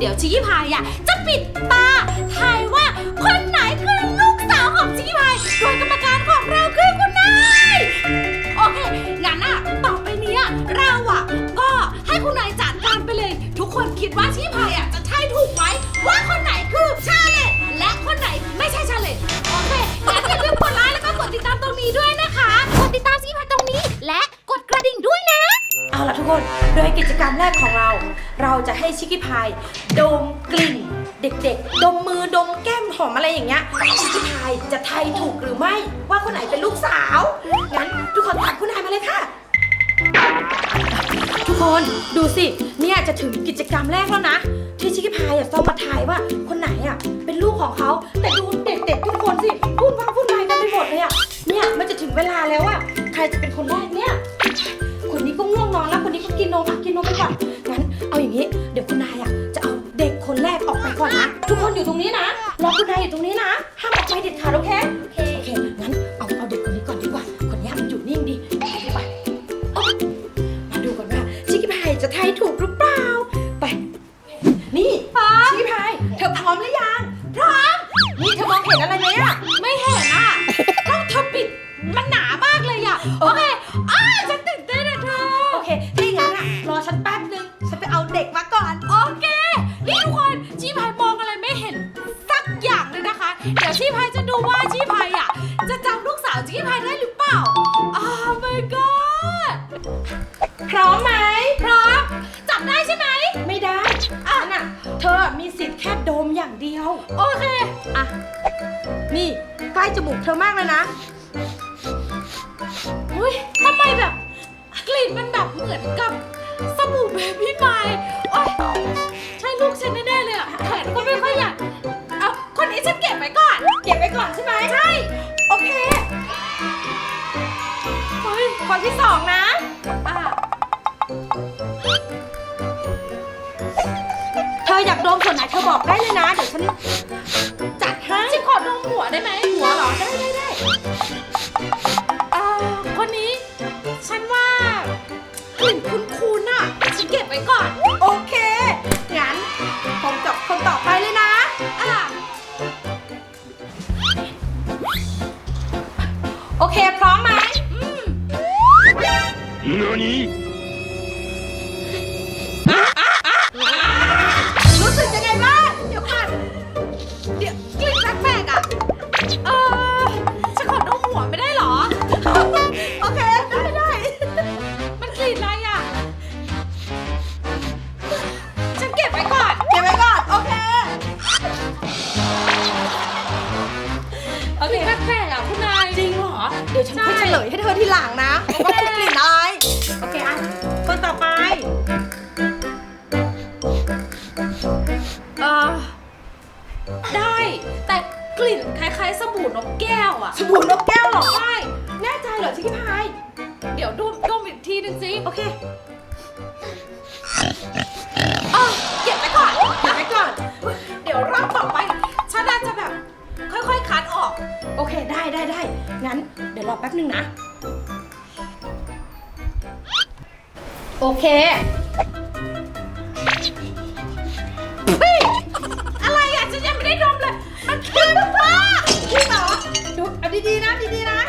เดี๋ยวชิคกี้พายอะจะปิดตาทายว่าคนไหนคือลูกสาวของชิคกี้พายโดยกำ ดยกิจกรรมแรกของเรา เราจะให้ชิคกี้พายดมกลิ่น เด็กๆ ดมมือดมแก้มหอมอะไรอย่างเงี้ยชิคกี้พายจะทายถูกหรือไม่ว่าคนไหนเป็นลูกสาวงั้นทุกคนตักคุณนายมาเลยค่ะ ทุกคนดูสิเนี่ยจะถึงกิจกรรมแรกแล้วนะ ที่ชิคกี้พายอะต้องมาทายว่าคนไหนอะเป็นลูกของเขาแต่ดู อยู่ตรงนี้นะล็อคุณนาอยู่ตรงนี้นะห้ามออกไปเด็ดขาดโอเคโอเคโอเคงั้นเอาเอาเด็กคนนี้ก่อนดีกว่าคนนี้มันอยู่นิ่งดีไปดีกว่ามาดูก่อนว่าชิคกี้พายจะทายถูกหรือเปล่าไป นี่ชิคกี้พายเธอพร้อมหรือยังพร้อมนี่เธอมองเห็นอะไรไหมอะ จมูกเธอมากเลยนะอุ้ยทำไมแบบกลิ่นมันแบบเหมือนกับสบู่เบบี้ไมล์โอ๊ยใช่ลูกฉันแน่ๆเลยอะแขนก็ไม่ค่อยอยากเอาคนนี้ฉันเก็บไว้ก่อน เก็บไว้ก่อนใช่ไหมใช่ โอเคเฮ้ยคนที่สองนะอะเธออยากดมส่วนไหนเธอบอกได้เลยนะ เดี๋ยวฉันจัดให้ฉันขอดมหัวได้ไหม เคพร้อมไหม何 คล้ายๆสบู่นกแก้วอะสบู่นกแก้วเหรอใช่แน่ใจเหรอชิคกี้พาย เดี๋ยวดมดมอีกทีหนึ่งสิโอเคอะเก็บไว้ก่อนเก็บไว้ก่อน เดี๋ยวรอบต่อไปฉันน่าจะแบบ ค่อยๆคัดออก โอเคได้ได้ได้งั้น เดี๋ยวรอแป๊บนึงนะ โอเค เฮ้ย อะไรอะฉันยังไม่ได้ดมเลย มันคือมากจริงเหรอดูเอาดีๆนะดีๆนะ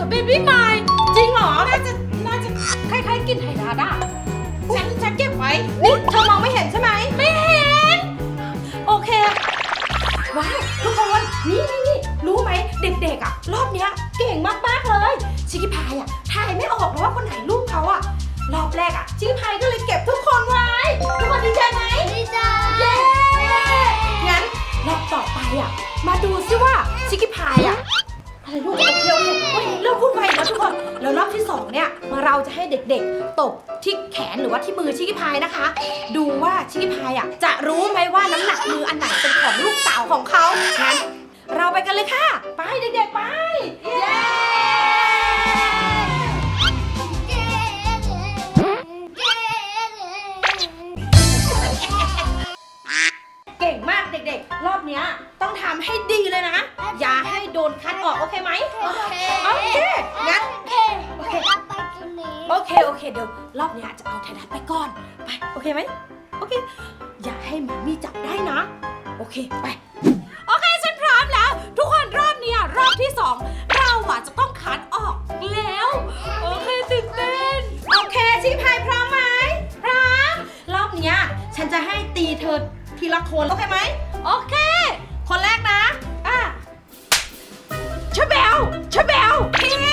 หอมอะเหมือเบบี้ไมล์จริงเหรอ น่าจะ น่าจะคล้ายๆกลิ่นไหดาดอะฉันฉันเก็บไว้ นี่เธอมองไม่เห็นใช่ไหม ไม่เห็น โอเค ว้าวทุกคน นี่นี่นี่รู้ไหมเด็กๆอะ รอบเนี้ยเก่งมากๆเลย ชิคกี้พายอะทายไม่ออกเลยว่าคนไหนลูกเขาอะ รอบแรกอะ ชิคกี้พายก็เลยเก็บทุกคนไว้ บที่แขนหรือว่าที่มือชิคกี้พายนะคะ ดูว่าชิคกี้พายอะจะรู้ไหมว่าน้ำหนักมืออันไหนเป็นของลูกสาวของเขางั้น เคโอเคเดี๋ยวรอบเนี้ยจะเอาไทยรัฐไปก่อน ไปโอเคไหมโอเค อย่าให้หมามีจับได้นะ โอเคไป โอเคฉันพร้อมแล้ว ทุกคนรอบเนี้ยรอบที่สองเราอะจะต้องคัดออกแล้ว โอเคตื่นเต้นโอเคชิพายพร้อมไหมพร้อมรอบเนี้ยฉันจะให้ตีเธอทีละคนโอเคไหมโอเค คนแรกนะอะชะเบลชะเบลพิ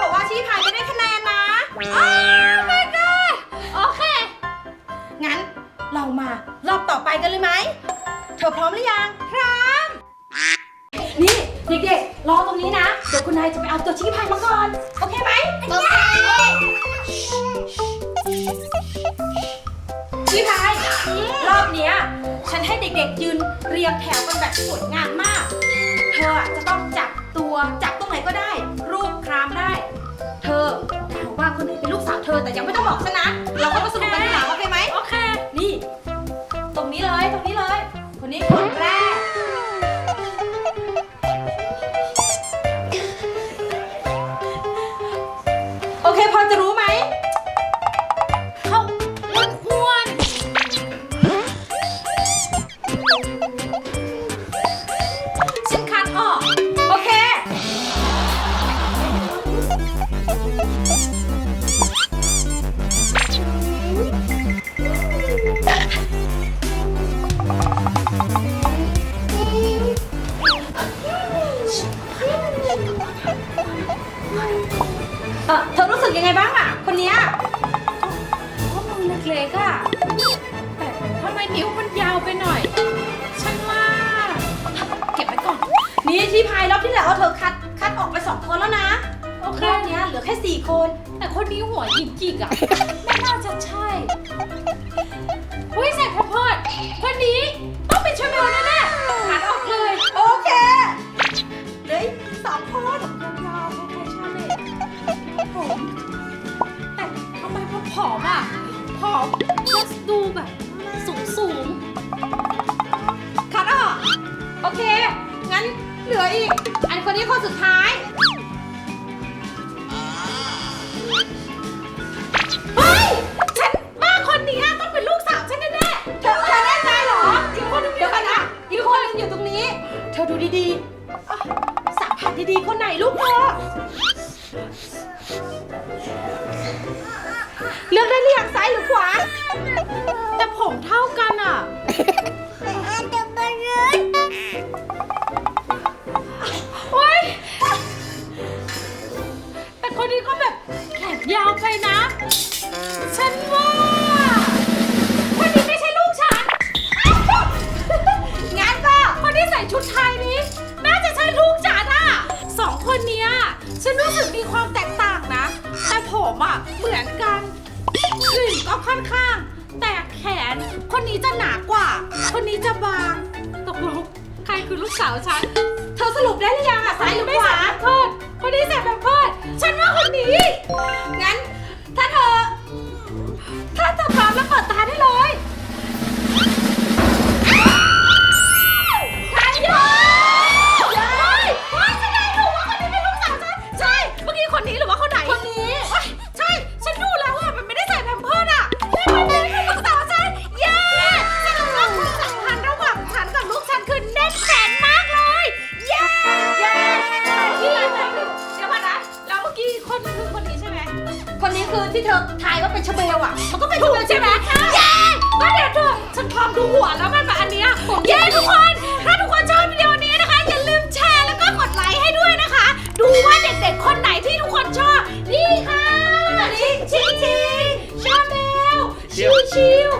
3คนเท่ากับว่าชิคกี้พายไม่ได้คะแนนนะอ้าว my god โอเค งั้นเรามารอบต่อไปกันเลยไหม เธอพร้อมหรือยัง พร้อม นี่เด็กๆรอตรงนี้นะ เดี๋ยวคุณนายจะไปเอาตัวชิคกี้พายมา รอบเนี้ยฉันให้เด็กๆยืนเรียงแถวกันแบบสวยงามมาก เธออะจะต้องจับตัวจับตรงไหนก็ได้ รูปครามได้ เธอเดาว่าคนไหนเป็นลูกสาวเธอแต่ยังไม่ต้องบอกฉันนะ เราก็มาสรุปกันทีหลังโอเคไหม โอเค นี่ ตรงนี้เลย ตรงนี้เลย คนนี้คนแร แล้วเธอคัดคัดออกไปสองคนแล้วนะโอเค รอบเนี้ยเหลือแค่สี่คน แต่คนนี้หัวหยิกจิกๆอะ ไม่น่าจะใช่อุ้ยใส่พอพอดคนนี้ คนนี้คนสุดท้ายๆเฮ้ย ฉันว่าคนนี้ต้องเป็นลูกสาวฉันแน่ๆเธอเธอแน่ใจเหรออีกคนนึงเดี๋ยวกันนะอีกคนนึงอยู่ตรงนี้ เธอดูดีๆอะสัมผัสดีๆ คนไหนลูกเธอ ค่อนข้าง แต่แขน คนนี้จะหนากว่า คนนี้จะบาง ตกลงใครคือลูกสาวฉัน เธอสรุปได้หรือยังอะซ้ายหรือไม่ขใส่วาแพมเพิร์ดคนนี้ใส่แพมเพิร์ดฉันว่าคนนี้ งั้น ถ้าเธอ ถ้าเธอพร้อมแล้วเปิดตาได้เลย คนนี้คือที่เธอทายว่าเป็นชาเบลอะเขาก็เป็นชาเบลใช่ไหมเย้มาเดี๋ยวเธอฉันพร้อมดูหัวแล้วมันแบบอันนี้เย้ทุกคน ถ้าทุกคนชอบวิดีโอนี้นะคะ อย่าลืมแชร์แล้วก็กดไลค์ให้ด้วยนะคะ ดูว่าเด็กๆคนไหนที่ทุกคนชอบ นี่ค่ะชิงชิงชชาเบลชิวชิว